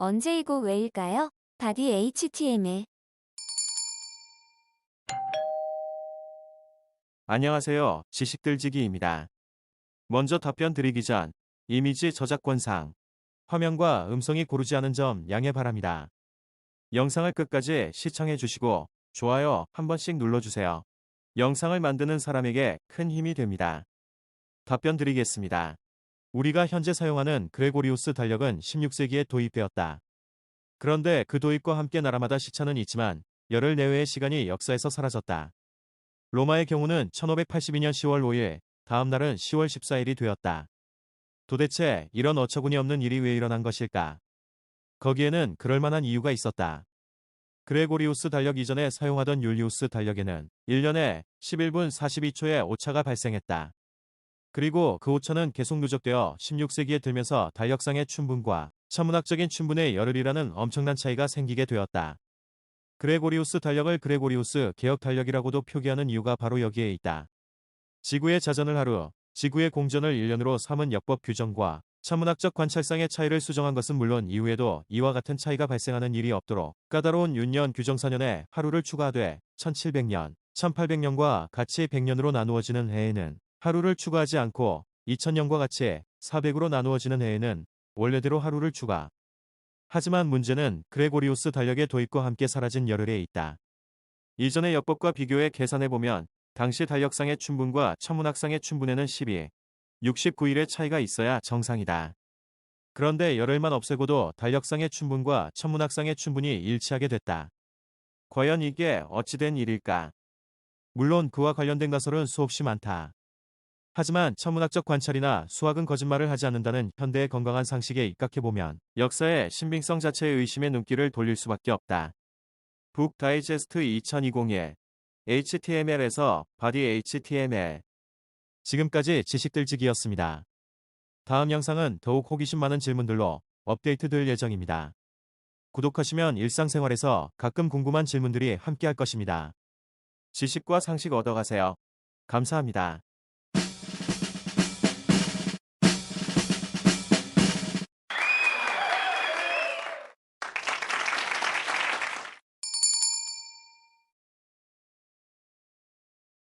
언제이고 왜일까요? 바디 HTML 안녕하세요. 지식들지기입니다. 먼저 답변 드리기 전 이미지 저작권상 화면과 음성이 고르지 않은 점 양해 바랍니다. 영상을 끝까지 시청해 주시고 좋아요 한 번씩 눌러주세요. 영상을 만드는 사람에게 큰 힘이 됩니다. 답변 드리겠습니다. 우리가 현재 사용하는 그레고리우스 달력은 16세기에 도입되었다. 그런데 그 도입과 함께 나라마다 시차는 있지만 열흘 내외의 시간이 역사에서 사라졌다. 로마의 경우는 1582년 10월 5일, 다음 날은 10월 14일이 되었다. 도대체 이런 어처구니 없는 일이 왜 일어난 것일까? 거기에는 그럴 만한 이유가 있었다. 그레고리우스 달력 이전에 사용하던 율리우스 달력에는 1년에 11분 42초의 오차가 발생했다. 그리고 그 오차는 계속 누적되어 16세기에 들면서 달력상의 춘분과 천문학적인 춘분의 열흘이라는 엄청난 차이가 생기게 되었다. 그레고리우스 달력을 그레고리우스 개혁 달력이라고도 표기하는 이유가 바로 여기에 있다. 지구의 자전을 하루, 지구의 공전을 1년으로 삼은 역법 규정과 천문학적 관찰상의 차이를 수정한 것은 물론 이후에도 이와 같은 차이가 발생하는 일이 없도록 까다로운 윤년 규정사년에 하루를 추가하되 1700년, 1800년과 같이 100년으로 나누어지는 해에는 하루를 추가하지 않고 2000년과 같이 400으로 나누어지는 해에는 원래대로 하루를 추가. 하지만 문제는 그레고리우스 달력의 도입과 함께 사라진 열흘에 있다. 이전의 역법과 비교해 계산해보면 당시 달력상의 춘분과 천문학상의 춘분에는 12, 69일의 차이가 있어야 정상이다. 그런데 열흘만 없애고도 달력상의 춘분과 천문학상의 춘분이 일치하게 됐다. 과연 이게 어찌된 일일까? 물론 그와 관련된 가설은 수없이 많다. 하지만 천문학적 관찰이나 수학은 거짓말을 하지 않는다는 현대의 건강한 상식에 입각해보면 역사의 신빙성 자체의 의심의 눈길을 돌릴 수밖에 없다. 북 다이제스트 2020에 HTML에서 바디 HTML 지금까지 지식들지기였습니다. 다음 영상은 더욱 호기심 많은 질문들로 업데이트될 예정입니다. 구독하시면 일상생활에서 가끔 궁금한 질문들이 함께할 것입니다. 지식과 상식 얻어가세요. 감사합니다.